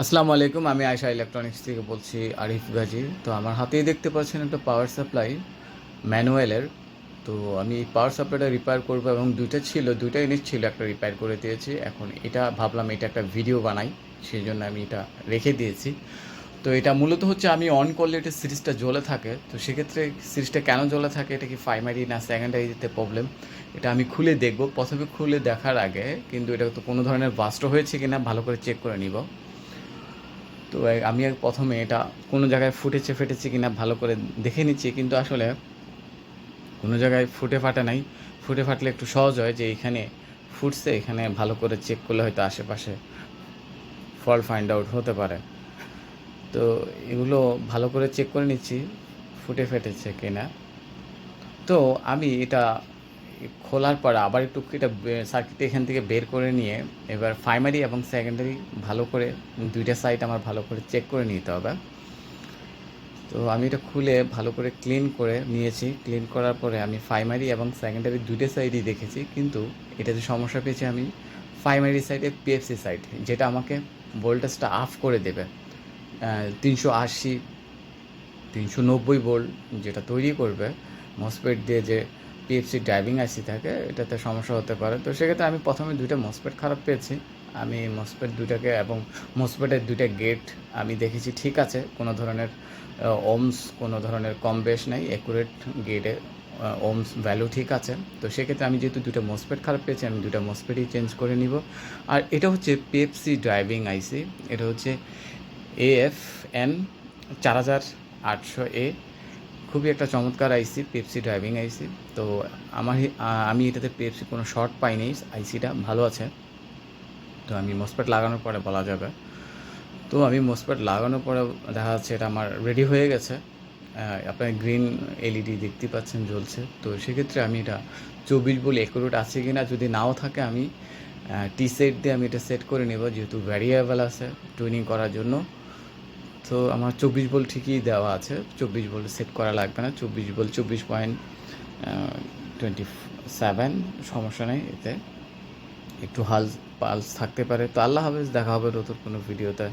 আসসালামু আলাইকুম, আমি আয়শা ইলেকট্রনিক্স থেকে বলছি আরিফ গাজী। তো আমার হাতেই দেখতে পাচ্ছেন একটা পাওয়ার সাপ্লাই ম্যানুয়ালের তো আমি পাওয়ার সাপ্লাইটা রিপেয়ার করব এবং দুইটা ছিল, দুইটা জিনিস ছিল একটা রিপেয়ার করে দিয়েছি। এখন এটা ভাবলাম এটা একটা ভিডিও বানাই সেই জন্য আমি এটা রেখে দিয়েছি। তো এটা মূলত হচ্ছে আমি অন করলে এটা সিরিজটা জ্বলে থাকে। তো সেক্ষেত্রে সিরিজটা কেন জ্বলে থাকে, এটা কি প্রাইমারি না সেকেন্ডারিতে প্রবলেম এটা আমি খুলে দেখব। প্রথমে খুলে দেখার আগে, কিন্তু এটা তো কোনো ধরনের বাস্ট হয়েছে কিনা, ভালো করে চেক করে নিব। তো আমি প্রথমে এটা কোনো জায়গায় ফুটেছে, ফেটেছে কিনা ভালো করে দেখে নিচ্ছি, কিন্তু আসলে কোনো জায়গায় ফুটে ফাটে নাই। ফুটে ফাটলে একটু সহজ হয় যে এখানে ফুটছে, এখানে ভালো করে চেক করলে হয়তো আশেপাশে ফল ফাইন্ড আউট হতে পারে। তো এগুলো ভালো করে চেক করে নিচ্ছি, ফুটে ফেটেছে কিনা। তো আমি এটা খোলার পর আবার একটু এটা সার্কিট এখান থেকে বের করে নিয়ে এবার প্রাইমারি এবং সেকেন্ডারি ভালো করে, দুইটা সাইড আমার ভালো করে চেক করে নিতে হবে। তো আমি এটা খুলে ভালো করে ক্লিন করে নিয়েছি। ক্লিন করার পরে আমি প্রাইমারি এবং সেকেন্ডারি দুইটা সাইডই দেখেছি, কিন্তু এটাতে সমস্যা পেয়েছি আমি প্রাইমারি সাইডে পিএফসি সাইড যেটা আমাকে ভোল্টেজটা আফ করে দেবে। তিনশো আশি, তিনশো নব্বই ভোল্ট যেটা তৈরি করবে মসপেট দিয়ে যে পিএফসি ড্রাইভিং আইসি থাকে, এটাতে সমস্যা হতে পারে। তো সেক্ষেত্রে আমি প্রথমে দুইটা মসপেট খারাপ পেয়েছি। আমি মসপেট দুইটাকে এবং মসপেটের দুইটা গেট আমি দেখেছি ঠিক আছে, কোনো ধরনের ওমস কোনো ধরনের কম বেশ নাই অ্যাকুরেট গেটে ওমস ভ্যালু ঠিক আছে। তো সেক্ষেত্রে আমি যেহেতু দুটো মসপেট খারাপ পেয়েছি, আমি দুটো মসপেটই চেঞ্জ করে নিব। আর এটা হচ্ছে পিএফসি ড্রাইভিং আইসি এটা হচ্ছে এএফ এন চার হাজার আটশো এ খুবই একটা চমৎকার আইসি পেপসি ড্রাইভিং আইসি। তো আমার আমি এটাতে পেপসি কোনো শর্ট পাইনি, আইসিটা ভালো আছে। তো আমি মসপেট লাগানোর পরে বলা যাবে। তো আমি মসপেট লাগানোর পরে দেখা যাচ্ছে এটা আমার রেডি হয়ে গেছে। আপনার গ্রিন এলইডি দেখতে পাচ্ছেন, জ্বলছে। তো সেক্ষেত্রে আমি এটা চব্বিশ বলে একুরেট আছে কি না যদি নাও থাকে, আমি টি সেট দিয়ে আমি এটা সেট করে নেব, যেহেতু ভ্যারিয়েবল আছে টুইনিং করার জন্য। তো আমার চব্বিশ বল ঠিকই দেওয়া আছে। চব্বিশ বল সেট করা লাগবে না। চব্বিশ বল চব্বিশ পয়েন্ট টোয়েন্টি সেভেন সমস্যা নেই এতে। একটু হাল, পালস থাকতে পারে। তো আল্লাহ হাফেজ, দেখা হবে নতুন কোনো ভিডিওতে।